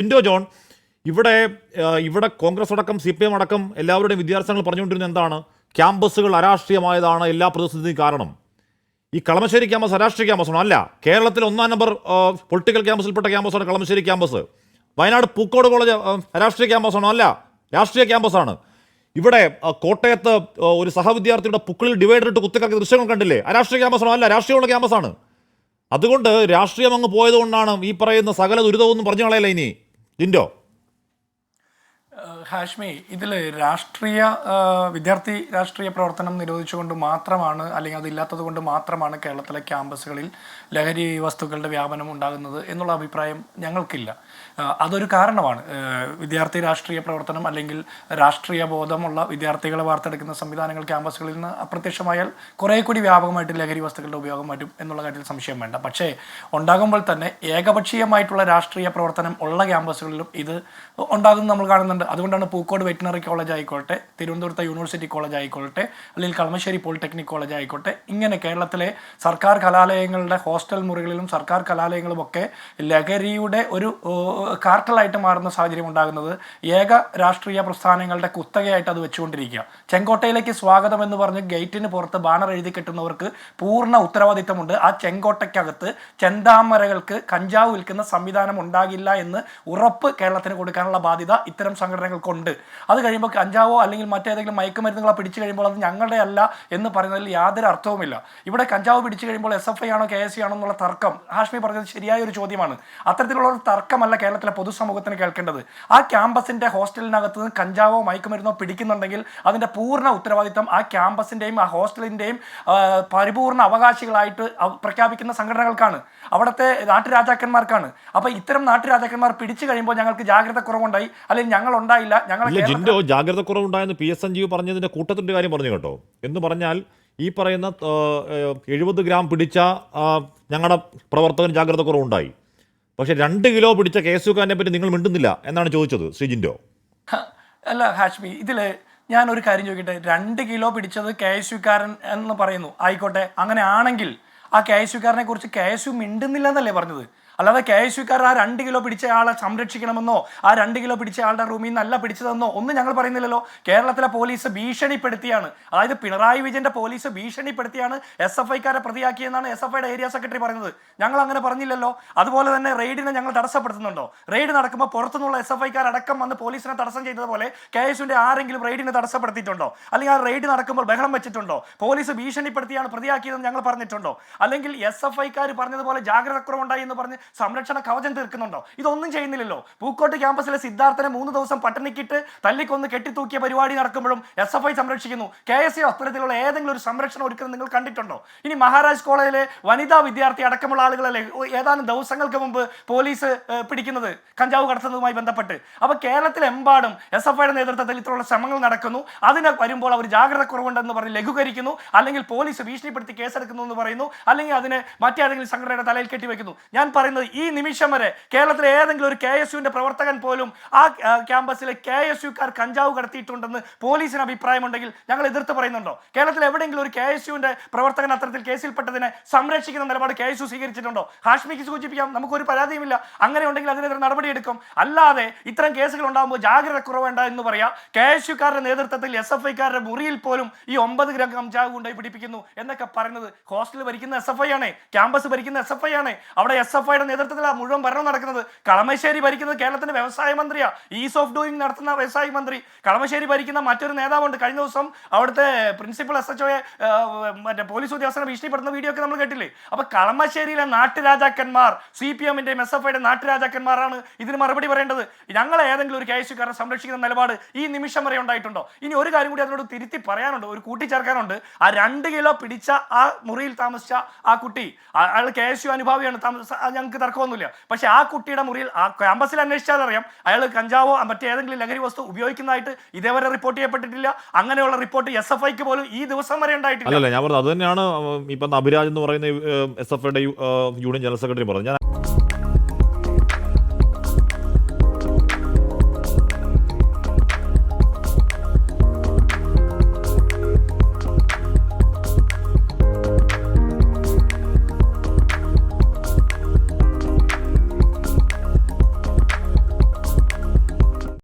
Jinto John ഇവിടെ ഇവിടെ കോൺഗ്രസ് അടക്കം സി പി എം അടക്കം എല്ലാവരുടെയും വിദ്യാർത്ഥികൾ പറഞ്ഞുകൊണ്ടിരുന്നത് എന്താണ്? ക്യാമ്പസുകൾ അരാഷ്ട്രീയമായതാണ് എല്ലാ പ്രതിസന്ധിയും കാരണം. ഈ കളമശ്ശേരി ക്യാമ്പസ് അരാഷ്ട്രീയ ക്യാമ്പസാണ്. അല്ല കേരളത്തിൽ ഒന്നാം നമ്പർ പൊളിറ്റിക്കൽ ക്യാമ്പസിൽപ്പെട്ട ക്യാമ്പസാണ് കളമശ്ശേരി ക്യാമ്പസ്. വയനാട് പൂക്കോട് കോളേജ് അരാഷ്ട്രീയ രാഷ്ട്രീയ ക്യാമ്പസാണോ. അല്ല രാഷ്ട്രീയ ക്യാമ്പസാണ്. ഇവിടെ കോട്ടയത്ത് ഒരു സഹവിദ്യാർത്ഥിയുടെ പുക്കിളിൽ ഡിവൈഡർ ഇട്ട് കുത്തിക്കറക്കിയ ദൃശ്യങ്ങൾ കണ്ടില്ലേ? അരാഷ്ട്രീയ ക്യാമ്പസാണോ. അല്ല രാഷ്ട്രീയമുള്ള ക്യാമ്പസാണ്. അതുകൊണ്ട് രാഷ്ട്രീയം അങ്ങ് പോയതുകൊണ്ടാണ് ഈ പറയുന്ന സകല ദുരിതമൊന്നും പറഞ്ഞു കളയല്ല ഇനി? ജിൻഡോ ഏഹ് ഹാഷ്മി ഇതിൽ രാഷ്ട്രീയ വിദ്യാർത്ഥി രാഷ്ട്രീയ പ്രവർത്തനം നിരോധിച്ചുകൊണ്ട് മാത്രമാണ് അല്ലെങ്കിൽ അതില്ലാത്തത് കൊണ്ട് മാത്രമാണ് കേരളത്തിലെ ക്യാമ്പസുകളിൽ ലഹരി വസ്തുക്കളുടെ വ്യാപനം ഉണ്ടാകുന്നത് എന്നുള്ള അഭിപ്രായം ഞങ്ങൾക്കില്ല. അതൊരു കാരണമാണ്. വിദ്യാർത്ഥി രാഷ്ട്രീയ പ്രവർത്തനം അല്ലെങ്കിൽ രാഷ്ട്രീയ ബോധമുള്ള വിദ്യാർത്ഥികളെ വാർത്തെടുക്കുന്ന സംവിധാനങ്ങൾ ക്യാമ്പസുകളിൽ നിന്ന് അപ്രത്യക്ഷമായാൽ കുറേ കൂടി വ്യാപകമായിട്ട് ലഹരി വസ്തുക്കളുടെ ഉപയോഗം വരും എന്നുള്ള കാര്യത്തിൽ സംശയം വേണ്ട. പക്ഷേ ഉണ്ടാകുമ്പോൾ തന്നെ ഏകപക്ഷീയമായിട്ടുള്ള രാഷ്ട്രീയ പ്രവർത്തനം ഉള്ള ക്യാമ്പസുകളിലും ഇത് ഉണ്ടാകുന്നത് നമ്മൾ കാണുന്നുണ്ട്. അതുകൊണ്ടാണ് പൂക്കോട് വെറ്റിനറി കോളേജ് ആയിക്കോട്ടെ തിരുവനന്തപുരത്തെ യൂണിവേഴ്സിറ്റി കോളേജ് ആയിക്കോട്ടെ അല്ലെങ്കിൽ കളമശ്ശേരി പോളിടെക്നിക് കോളേജ് ആയിക്കോട്ടെ ഇങ്ങനെ കേരളത്തിലെ സർക്കാർ കലാലയങ്ങളുടെ ഹോസ്റ്റൽ മുറികളിലും സർക്കാർ കലാലയങ്ങളും ഒക്കെ ലഹരിയുടെ ഒരു കാർട്ടലായിട്ട് മാറുന്ന സാഹചര്യം ഉണ്ടാകുന്നത് ഏക രാഷ്ട്രീയ പ്രസ്ഥാനങ്ങളുടെ കുത്തകയായിട്ട് അത് വെച്ചുകൊണ്ടിരിക്കുക. ചെങ്കോട്ടയിലേക്ക് സ്വാഗതം എന്ന് പറഞ്ഞ് ഗേറ്റിന് പുറത്ത് ബാനർ എഴുതി കെട്ടുന്നവർക്ക് പൂർണ ഉത്തരവാദിത്തമുണ്ട്. ആ ചെങ്കോട്ടയ്ക്കകത്ത് ചെന്താമരകൾക്ക് കഞ്ചാവ് വിൽക്കുന്ന സംവിധാനം ഉണ്ടാകില്ല എന്ന് ഉറപ്പ് കേരളത്തിന് കൊടുക്കാനുള്ള ബാധ്യത ഇത്തരം സംഘടനകൾക്കുണ്ട് അത് കഴിയുമ്പോൾ കഞ്ചാവോ അല്ലെങ്കിൽ മറ്റേതെങ്കിലും മയക്കുമരുന്നുകളോ പിടിച്ചു കഴിയുമ്പോൾ അത് ഞങ്ങളുടെ അല്ല എന്ന് പറയുന്നതിൽ യാതൊരു അർത്ഥവുമില്ല. ഇവിടെ കഞ്ചാവ് പിടിച്ചു കഴിയുമ്പോൾ എസ് എഫ് ഐ ആണോ കെ എസ് സി ആണോ എന്നുള്ള തർക്കം ഹാഷ്മി പറഞ്ഞത് ശരിയായ ഒരു ചോദ്യമാണ്. അത്തരത്തിലുള്ള ഒരു തർക്കമല്ല കേരളത്തിലെ പൊതുസമൂഹത്തിന് കേൾക്കേണ്ടത്. ആ ക്യാമ്പസിന്റെ ഹോസ്റ്റലിനകത്ത് നിന്ന് കഞ്ചാവോ മയക്കുമരുന്നോ പിടിക്കുന്നുണ്ടെങ്കിൽ അതിന്റെ പൂർണ ഉത്തരവാദിത്തം ആ ക്യാമ്പസിന്റെയും ആ ഹോസ്റ്റലിന്റെയും പരിപൂർണ അവകാശികളായിട്ട് പ്രഖ്യാപിക്കുന്ന സംഘടനകൾക്കാണ്. അവിടുത്തെ നാട്ടുരാജാക്കന്മാർക്കാണ്. അപ്പൊ ഇത്തരം നാട്ടുരാജാക്കന്മാർ പിടിച്ചു കഴിയുമ്പോൾ ഞങ്ങൾക്ക് ജാഗ്രത കുറവുണ്ടായി. അല്ലെങ്കിൽ ഞങ്ങൾ ഉണ്ടായില്ല. ഞങ്ങൾ ജിൻഡോ ജാഗ്രത കുറവുണ്ടായെന്ന് പി എസ് സഞ്ജീവ് പറഞ്ഞതിന്റെ കൂട്ടത്തിന്റെ കാര്യം പറഞ്ഞു കേട്ടോ. എന്ന് പറഞ്ഞാൽ ഈ പറയുന്ന എഴുപത് ഗ്രാം പിടിച്ച ഞങ്ങളുടെ പ്രവർത്തകൻ ജാഗ്രത കുറവുണ്ടായി പക്ഷെ രണ്ട് കിലോ പിടിച്ച കേസുകാരനെ പറ്റി നിങ്ങൾ മിണ്ടുന്നില്ല എന്നാണ് ചോദിച്ചത് ശ്രീ ജിൻഡോ. അല്ല ഹാഷ്മി ഇതിൽ ഞാൻ ഒരു കാര്യം ചോദിക്കട്ടെ. രണ്ട് കിലോ പിടിച്ചത് കെ എസ് യുക്കാരൻ എന്ന് പറയുന്നു. ആയിക്കോട്ടെ അങ്ങനെ ആണെങ്കിൽ ആ കെ എസ് യുക്കാരനെ കുറിച്ച് കെ എസ് യു മിണ്ടുന്നില്ല എന്നല്ലേ പറഞ്ഞത്? അല്ലാതെ കെ എസ് യുക്കാർ ആ രണ്ട് കിലോ പിടിച്ച ആളെ സംരക്ഷിക്കണമെന്നോ ആ രണ്ട് കിലോ പിടിച്ച ആളുടെ റൂമിൽ നിന്നല്ല പിടിച്ചതെന്നോ ഒന്നും ഞങ്ങൾ പറയുന്നില്ലല്ലോ. കേരളത്തിലെ പോലീസ് ഭീഷണിപ്പെടുത്തിയാണ്. അതായത് പിണറായി വിജയന്റെ പോലീസ് ഭീഷണിപ്പെടുത്തിയാണ് എസ് എഫ് ഐക്കാരെ പ്രതിയാക്കിയെന്നാണ് എസ് എഫ് ഐയുടെ ഏരിയ സെക്രട്ടറി പറയുന്നത്. ഞങ്ങൾ അങ്ങനെ പറഞ്ഞില്ലല്ലോ. അതുപോലെ തന്നെ റെയ്ഡിനെ ഞങ്ങൾ തടസ്സപ്പെടുത്തുന്നുണ്ടോ? റെയ്ഡ് നടക്കുമ്പോൾ പുറത്തുനിന്നുള്ള എസ് എഫ് ഐക്കാർ അടക്കം വന്ന് പോലീസിനെ തടസ്സം ചെയ്തതുപോലെ കെ എസിന്റെ ആരെങ്കിലും റെയ്ഡിനെ തടസ്സപ്പെടുത്തിയിട്ടുണ്ടോ? അല്ലെങ്കിൽ ആ റെയ്ഡ് നടക്കുമ്പോൾ ബഹളം വെച്ചിട്ടുണ്ടോ? പോലീസ് ഭീഷണിപ്പെടുത്തിയാണ് പ്രതിയാക്കിയതെന്ന് ഞങ്ങൾ പറഞ്ഞിട്ടുണ്ടോ? അല്ലെങ്കിൽ എസ് എഫ് ഐക്കാർ പറഞ്ഞതുപോലെ ജാഗ്രത കുറവുണ്ടായി എന്ന് പറഞ്ഞ് സംരക്ഷണ കവചം തീർക്കുന്നുണ്ടോ? ഇതൊന്നും ചെയ്യുന്നില്ലല്ലോ. പൂക്കോട്ട് ക്യാമ്പസിലെ സിദ്ധാർത്ഥനെ മൂന്ന് ദിവസം പട്ടിണിക്കിട്ട് തല്ലിക്കൊന്ന് കെട്ടിത്തൂക്കിയ പരിപാടി നടക്കുമ്പോഴും എസ് എഫ് ഐ സംരക്ഷിക്കുന്നു. കെ എസ് യു അത്തരത്തിലുള്ള ഏതെങ്കിലും ഒരു സംരക്ഷണം ഒരുക്കുന്നത് നിങ്ങൾ കണ്ടിട്ടുണ്ടോ? ഇനി മഹാരാജ് കോളേജിലെ വനിതാ വിദ്യാർത്ഥി അടക്കമുള്ള ആളുകളല്ലേ ഏതാനും ദിവസങ്ങൾക്ക് മുമ്പ് പോലീസ് പിടിക്കുന്നത് കഞ്ചാവ് കടത്തുന്നതുമായി ബന്ധപ്പെട്ട്. അപ്പൊ കേരളത്തിലെമ്പാടും എസ് എഫ് ഐയുടെ നേതൃത്വത്തിൽ ഇത്തരമുള്ള ശ്രമങ്ങൾ നടക്കുന്നു. അതിന് വരുമ്പോൾ അവർ ജാഗ്രത കുറവുണ്ടെന്ന് പറഞ്ഞ് ലഘൂകരിക്കുന്നു. അല്ലെങ്കിൽ പോലീസ് ഭീഷണിപ്പെടുത്തി കേസെടുക്കുന്നു എന്ന് പറയുന്നു. അല്ലെങ്കിൽ അതിന് മറ്റേതെങ്കിലും സംഘടനയുടെ തലയിൽ കെട്ടിവെക്കുന്നു. ഞാൻ പറയുന്നത് ഈ നിമിഷം വരെ കേരളത്തിലെ ഏതെങ്കിലും ഒരു കെ എസ് യുവിന്റെ പ്രവർത്തകൻ പോലും ആ ക്യാമ്പസിലെ കെ എസ് യുക്കാർ കഞ്ചാവ് കടത്തിയിട്ടുണ്ടെന്ന് പോലീസിന് അഭിപ്രായമുണ്ടെങ്കിൽ ഞങ്ങൾ എതിർത്ത് പറയുന്നുണ്ടോ? കേരളത്തിൽ എവിടെയെങ്കിലും ഒരു കെ എസ് യുവിന്റെ പ്രവർത്തകൻ അത്തരത്തിൽ കേസിൽപ്പെട്ടതിനെ സംരക്ഷിക്കുന്ന നിലപാട് കെ എസ് യു സ്വീകരിച്ചിട്ടുണ്ടോ? ഹാഷ്മിക്ക് സൂചിപ്പിക്കാം നമുക്കൊരു പരാതിയുമില്ല. അങ്ങനെ ഉണ്ടെങ്കിൽ അതിനെതിരെ നടപടിയെടുക്കും. അല്ലാതെ ഇത്തരം കേസുകൾ ഉണ്ടാകുമ്പോൾ ജാഗ്രത കുറവേണ്ട എന്ന് പറയാം. കെ എസ് യുക്കാരുടെ നേതൃത്വത്തിൽ എസ് എഫ് ഐക്കാരുടെ മുറിയിൽ പോലും ഈ ഒമ്പത് ഗ്രാം കഞ്ചാവ് കൊണ്ടുപോയി പിടിപ്പിക്കുന്നു എന്നൊക്കെ പറയുന്നത് ഹോസ്റ്റൽ ഭരിക്കുന്ന എസ് എഫ് ഐ ആണ്. ക്യാമ്പസ് ഭരിക്കുന്ന എസ് എഫ് ഐ ആണ്. അവിടെ എസ് എഫ് ഐയുടെ നേതൃത്വത്തിലാണ് മുഴുവൻ ഭരണം നടക്കുന്നത്. കളമശ്ശേരി ഭരിക്കുന്നത് കേരളത്തിന്റെ വ്യവസായ മന്ത്രിയാ. ഈസ് ഓഫ് ഡൂയിങ് നടത്തുന്ന വ്യവസായ മന്ത്രി. കളമശ്ശേരി ഭരിക്കുന്ന മറ്റൊരു നേതാവുണ്ട്. കഴിഞ്ഞ ദിവസം അവിടുത്തെ പ്രിൻസിപ്പൽ എസ് എച്ച് ഒയെ മറ്റേ പോലീസ് ഉദ്യോഗസ്ഥനെ ഭീഷണിപ്പെടുന്ന വീഡിയോ ഒക്കെ നമ്മൾ കേട്ടില്ലേ? അപ്പൊ കളമശ്ശേരിയിലെ നാട്ടുരാജാക്കന്മാർ സി പി എമ്മിന്റെയും എസ് എഫ് ഐയുടെ നാട്ടുരാജാക്കന്മാരാണ് ഇതിന് മറുപടി പറയേണ്ടത്. ഞങ്ങൾ ഏതെങ്കിലും ഒരു കേസുകാരെ സംരക്ഷിക്കുന്ന നിലപാട് ഈ നിമിഷം വരെ ഉണ്ടായിട്ടുണ്ടോ? ഇനി ഒരു കാര്യം കൂടി അതിനോട് തിരുത്തി പറയാനുണ്ട്. ഒരു കൂട്ടിച്ചേർക്കാനുണ്ട്. ആ രണ്ട് കിലോ പിടിച്ച ആ മുറിയിൽ താമസിച്ച ആ കുട്ടി അയാൾ കെ എസ് യു അനുഭാവിയാണ്. താമസ അത് ഞങ്ങൾക്ക് തർക്കമൊന്നുമില്ല. പക്ഷെ ആ കുട്ടിയുടെ മുറിയിൽ ആ ക്യാമ്പസിൽ അന്വേഷിച്ചാൽ അറിയാം. അയാൾ കഞ്ചാവോ മറ്റേതെങ്കിലും ലഹരി വസ്തു ഉപയോഗിക്കുന്നതായിട്ട് ഇതേവരെ റിപ്പോർട്ട് ചെയ്യപ്പെട്ടിട്ടില്ല. അങ്ങനെയുള്ള റിപ്പോർട്ട് എസ് എഫ് ഐക്ക് പോലും ഈ ദിവസം വരെ ഉണ്ടായിട്ടില്ല. അല്ലല്ല ഞാൻ പറഞ്ഞത് അത് തന്നെയാണ് ഇപ്പം അഭിരാജ് എന്ന് പറയുന്ന എസ് എഫ് ഐയുടെ യൂണിയൻ ജനറൽ സെക്രട്ടറി പറഞ്ഞത്.